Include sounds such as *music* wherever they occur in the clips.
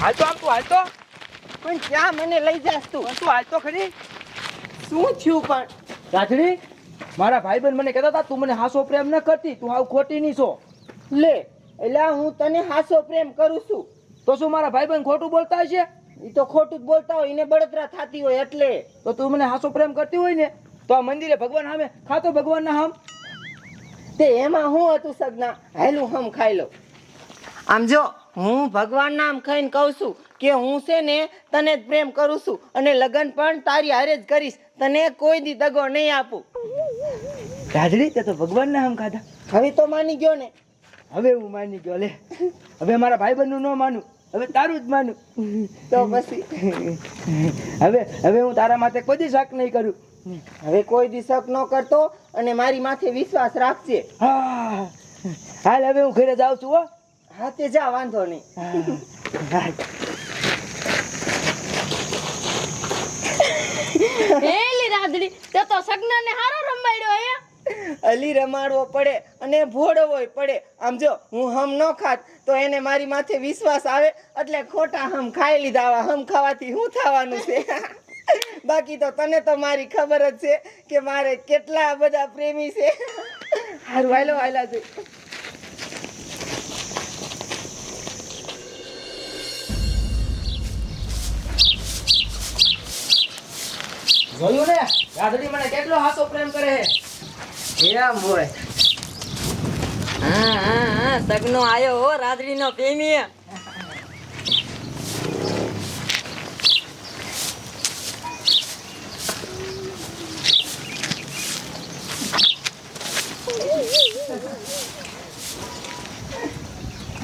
હાલ તો આમ તું હાલતો? પણ ક્યાં મને લઈ જાસ તું? તું હાલતો ખરી? શું થયું પણ? રાજડી મારા ભાઈબંધ મને કહેતા હતા તું મને હાસો પ્રેમ ન કરતી તું આવું ખોટી નહીં છો. લે એટલે હું તને હાસો પ્રેમ કરું છું. તો શું મારા ભાઈબંધ ખોટું બોલતા હશે? એ તો ખોટું જ બોલતા હોય એને બળતરા થતી હોય એટલે. તો તું મને હાસો પ્રેમ કરતી હોય ને તો આ મંદિરે ભગવાન સામે ખાતો ભગવાનના હમ? તે એમાં હું હતું સગના? હેલું હમ ખાઈ લો આમ જો હું ભગવાન નામ ખાઈને કહું છું કે હું છે ને તને જ પ્રેમ કરું છું અને લગ્ન પણ તારી હારે જ કરીશ. તને કોઈ દી દગો નહીં આપું. રાજડી તે તો ભગવાન નામ ખાધા. હવે તો માની ગયો ને. હવે હું માની ગયો લે. હવે મારા ભાઈબંધનું ન માનું. હવે તારું જ માનું. તો પછી? હવે હવે હું તારા માટે કોઈ શક નહીં કરું. હવે કોઈ દી શક ન કરતો અને મારી માથે વિશ્વાસ રાખજે. હા. હાલ હવે હું ઘરે જાઉં છું હો. હા તે જા વાંધો નહીં. હાલ. રાધડી તે તો સગનાને હારો રમાડ્યો હે. અલી રમાડવો પડે અને ભોળવોય પડે. આમ જો હું હમ ન ખાત તો એને મારી માથે વિશ્વાસ આવે એટલે ખોટા હમ ખાઈ લીધા હમ ખાવાથી શું થવાનું છે? *laughs* બાકી તો તને તો મારી ખબર જ છે કે મારે કેટલા બધા પ્રેમી છે. હારું હાલો હાલા જોઈ જોયું ને? રાધડી મને કેટલો હાસો પ્રેમ કરે છે? એમ હોય. હા હા હા, સગનો આયો હો રાદડીનો પ્રેમી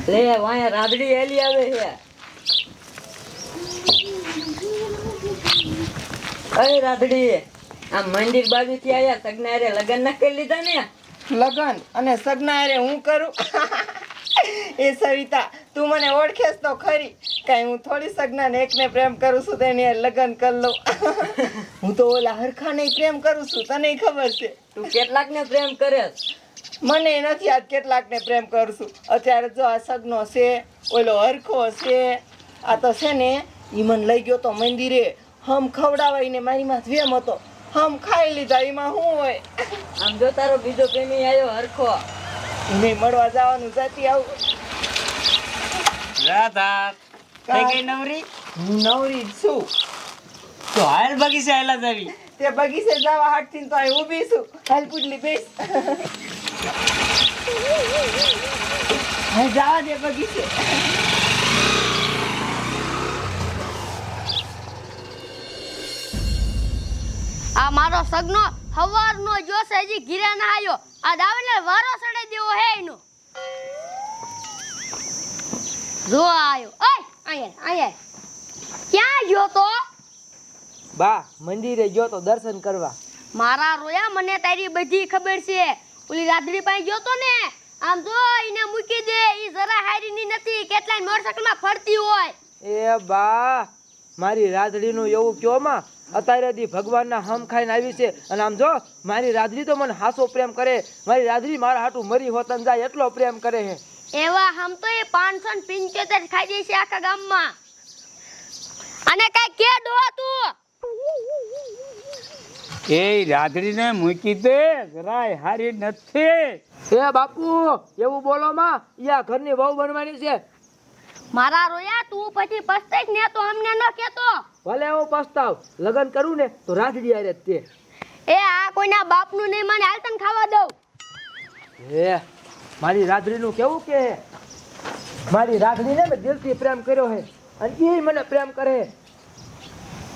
લે વાય રાધડી એલી આવે છે. અરે રાદડી આ મંદિર બાજુથી આયા સગના રે લગ્ન ના કરી લીધા ને? લગન અને સગના અરે હું કરું? *laughs* એ સવિતા તું મને ઓળખેસ તો ખરી. કઈ હું થોડી સગના ને એકને પ્રેમ કરું છું તેની લગન કરી લઉં. *laughs* હું તો ઓલા હરખાને પ્રેમ કરું છું તને ખબર છે? તું કેટલાકને પ્રેમ કરે મને નથી યાદ કેટલાક ને પ્રેમ કરું છું. અત્યારે જો આ સગનો છે ઓલો હરખો છે આ તો છે ને મને લઈ ગયો તો મંદિરે. હમ ખવડાવાઈને મારી માં વેમ હતો. હમ ખાઈ લીધા એમાં શું હોય? આમ જો તારો બીજો પ્રેમી આવ્યો હરખો. એને મળવા જવાનું જાતી આવું. રાધા કઈ કઈ નવરી? હું નવરી છું. તો હાલ બગીચે આયલા જાવી. તે બગીચે જવા હાટથી તો અહીં ઊભી છું. હાલ પુડલી બેસ. હા જવા દે બગીચે. સગનો હવારનો જોશે હજી ઘીરે ના આવ્યો આ દાવને વારો સડાઈ દેવો હે એનો. જો આયો. ઓય આયા આયા. ક્યાં ગયો તો? બા મંદિરે ગયો તો દર્શન કરવા. મારા રોયા મને તારી બધી ખબર છે. ઓલી રાધડી પાસે ગયો તો ને? આમ જો એને મૂકી દે ઈ જરા હારીની નથી કેટલાય મોટરસાઇકલમાં ફરતી હોય. એ બા મારી રાધડીનું એવું કયો માં? અત્યારે દી ભગવાનના હમ ખાઈને આવી છે. અને આમ જો મારી રાધડી તો મને હાસો પ્રેમ કરે. મારી રાધડી મારા હાટું મરી હોતન જાય એટલો પ્રેમ કરે હે. એવા હમ તો એ પાંચસો ને પિંચોતેર ખાઈ જાય છે આખા ગામમાં. અને કઈ કે ડો તું એ રાધડીને મૂકી દે જરાય હારી નથી. એ બાપુ એવું બોલો માં યા ઘરની વહુ બનવાની છે. મારા રોયા તું પછી પસ્તાઈશ ને તો અમને ન કેતો ભલે હું પસ્તાવ લગન કરું ને તો રાધડી આરે રે તે. એ આ કોઈના બાપનું નહીં મને હાલ તને ખાવા દઉં. હે મારી રાધડીનું કેવું કે? મારી રાધડીને મેં દિલથી પ્રેમ કર્યો હે અને એ મને પ્રેમ કરે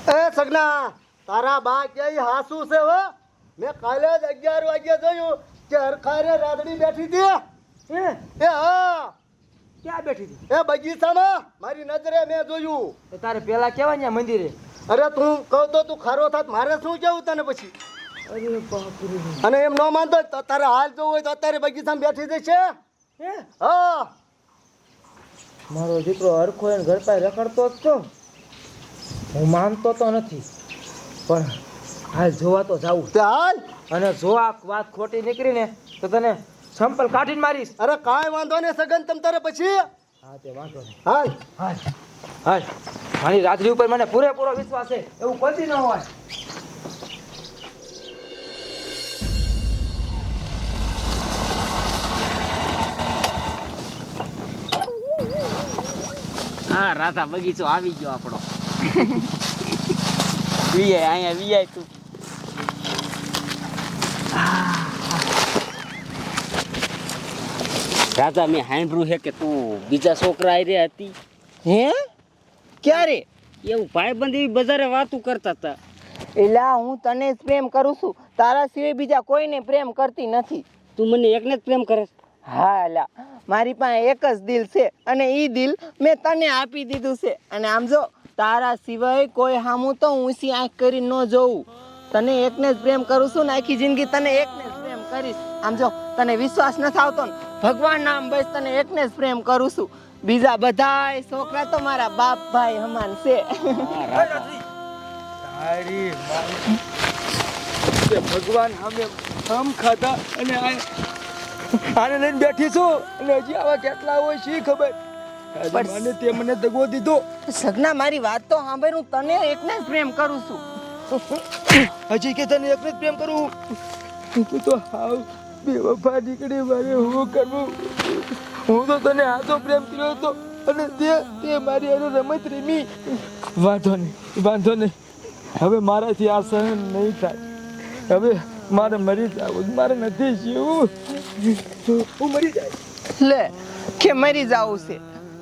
એ સગના તારા બા કે હાસુ છે હો? મેં કાલે જ અગિયાર વાગ્યે જોયું કે હરખારે રાધડી બેઠી હતી. હે? એ હા. ક્યાં બેઠી હતી? એ બગીચામાં? મારી નજરે મેં જોયું. એ તારે પેલા કેવા ને મંદિરે? અરે તું કહું તો તું ખારો થાત મારે શું કેવું તને પછી? અને એમ ન માનતો તો તારે હાલ જોવું હોય તો અત્યારે બગીચામાં બેઠી જશે હે? હા? મારો દીકરો હરખો એને ઘર પાસે રખડતો જ છો હું માનતો તો નથી પણ હાલ જોવા તો જાવું તે હાલ? અને જો આ વાત ખોટી નીકળીને તો તને સંપલ કાઢીને મારીશ. અરે કાંઈ વાંધો નહીં સગન તમ તારે પછી? હા તે વાંધો નહીં. હાલ હાલ હા મારી રાત્રિ ઉપર મને પૂરેપૂરો વિશ્વાસ છે એવું કોઈ ન હોય. હા રાધા બગીચો આવી ગયો આપણો. વીઆઈ અહીંયા વીઆઈ તું. રાધા મેં સાંભળ્યું છે કે તું બીજા છોકરા આવી રહ્યા હતી. હે? ક્યારે? એવું ભાઈબંધ એવી બજારે વાતું કરતા હતા. એલા હું તને જ પ્રેમ કરું છું. તારા સિવાય બીજા કોઈને પ્રેમ કરતી નથી. તું મને એકને જ પ્રેમ કરે હા એલા મારી પાસે એક જ દિલ છે અને એ દિલ મેં તને આપી દીધું છે. અને આમ જો તારા સિવાય કોઈ હામું તો ઊંચી આંખ કરી ન જોઉં. તને એકને જ પ્રેમ કરું છું ને આખી જિંદગી તને એકને જ કરીશ. આમ જો તને વિશ્વાસ નથી આવતો ને ભગવાન નામ બસ તને એકને જ પ્રેમ કરું છું. બીજા બધાય છોકરા તો મારા બાપ ભાઈ હમાન છે. ભગવાન અમે હમ ખાતા અને આને લઈને બેઠી છું. અને હજી આવા કેટલા હોય છે ખબર. મને તે મને દગો દીધો. સગના મારી વાત તો સાંભળ હું તને એકને જ પ્રેમ કરું છું. હજી કે તને એકને જ પ્રેમ કરું? તું હાવ બેવફા નીકળી મારે, હું કરવું હું તો તને આજો પ્રેમ કર્યો હતો અને તે તે મારી હારે રમત રમી. વાંધો નહીં વાંધો નહીં. હવે મારાથી આ સહન નહીં થાય. હવે મારે મરી જવું મારે નથી જીવવું. હું મરી જાય લે, કે મરી જાવું છે?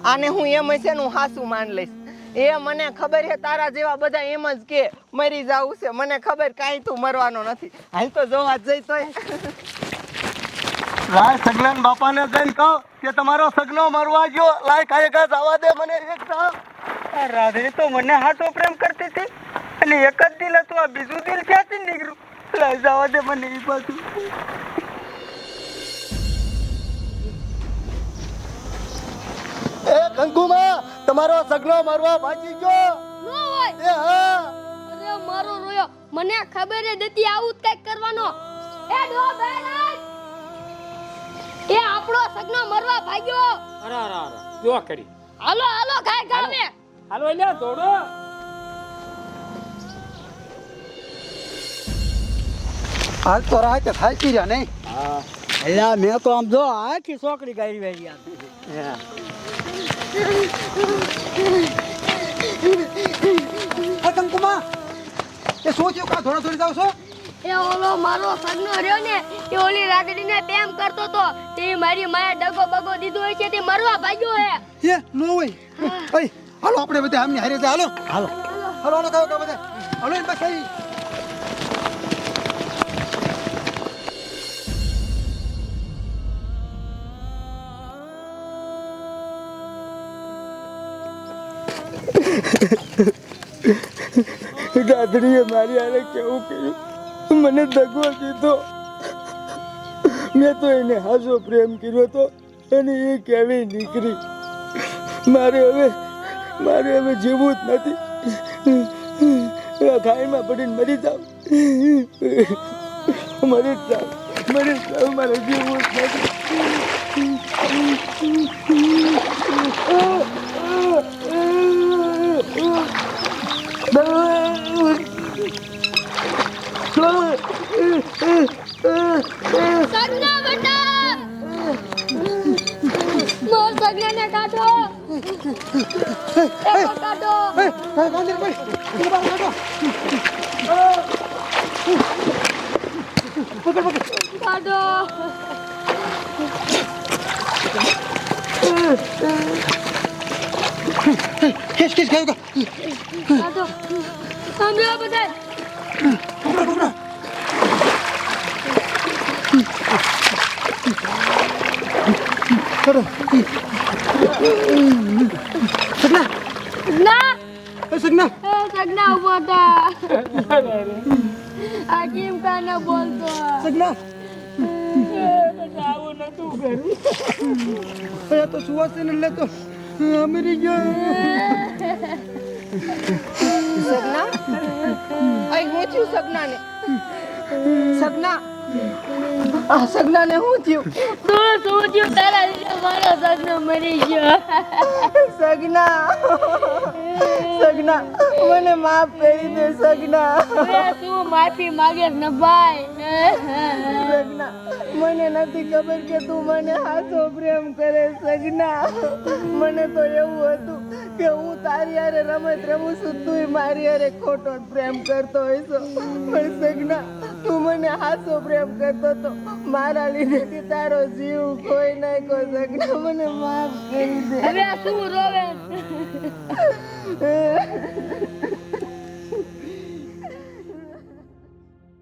આને હું એમ હશે હું હાસું માન લઈશ. એ મને ખબર છે તારા જેવા બધા એમ જ કે મરી જવું છે. મને ખબર કાંઈ તું મરવાનો નથી. હાલ તો જોવા જઈ તોય. લાય સગલાન બાપાને જઈને કહો કે તમારો સગનો મરવા ગયો. લાય કાંઈ જવા દે મને એક રાધે તો મને હાટો પ્રેમ કરતી હતી. અને એક જ દિલ હતું, આ બીજું દિલ ક્યાંથી નીકળ્યું? લાય જવા દે મને એ બાજુ. એ કંકુમા તમારો સગનો મરવા ભાગી ગયો. નો હોય. એ હા. અરે મારો રોયો. મને ખબર જ હતી આવું જ કંઈક કરવાનો. એ ડો બેરાજ એ આપણો સગનો મરવા ભાગ્યો. અરે અરે અરે જો કરી. હાલો હાલો ગાય ગાવે હાલો. એલા દોડો. હાલ તો કે થાકી રહ્યા નહીં. એટલે મેં તો આમ જો આખી છોકરી ગાઈ રહી આ કંકુમાં. એ શું થયું? કા થોડા થોડી જાવ છો? એ ઓલો મારો સગનો રહ્યો ને એ ઓલી રાગડીને પ્રેમ કરતો તો તે મારી માએ ડગો બગો દીધો હોય છે તે મરવા ભાગ્યો હે. એ નો હોય. ઓય હાલો આપણે બધા આમની હારે હાલો. હાલો. હાલો હાલો કાવ કાવ બધા. હાલો એ બસ રાત્રિએ મારી આને કેવું કર્યું? મને દગો દીધો. મેં તો એને હાજો પ્રેમ કર્યો હતો અને એ કેવી નીકળી. મારે હવે મારે હવે જીવવું જ નથી. ખાઈમાં પડીને મરી જાવ મરી જ જાવ મરી જાવ મારે જીવવું જ સગના મોર સગનાને કાઢો એકો કાઢો કાઢો કેસ કેસ ગયો કાઢો સાંભળો બધા ના સગના. એ સગના. ઊભો થા. આ કેમ કાને બોલતો? સગના. એ તો સુવાસીને લેતો અમેરી ગયો. સગના? અહીં હું સગનાને? સગના? આ સગનાને હું થયું? તું શું થયું તારા લીધે મારો સગનો મરી ગયો. સગના. સગના. મને માફ કરી દે સગના. તું માફી માગે ને ભાઈ. સગના. મને નથી ખબર કે તું મને હાથો પ્રેમ કરે સગના. મને તો એવું હતું કે હું તારી હારે રમત રમું છું તું મારી હારે ખોટો પ્રેમ કરતો હોય પણ સગના તું મને હાથો પ્રેમ કરતો તો મારા લીધે તારો જીવ કોઈ નાખ્યો સગના મને માફ કરી દે. હવે શું રોવે? *laughs*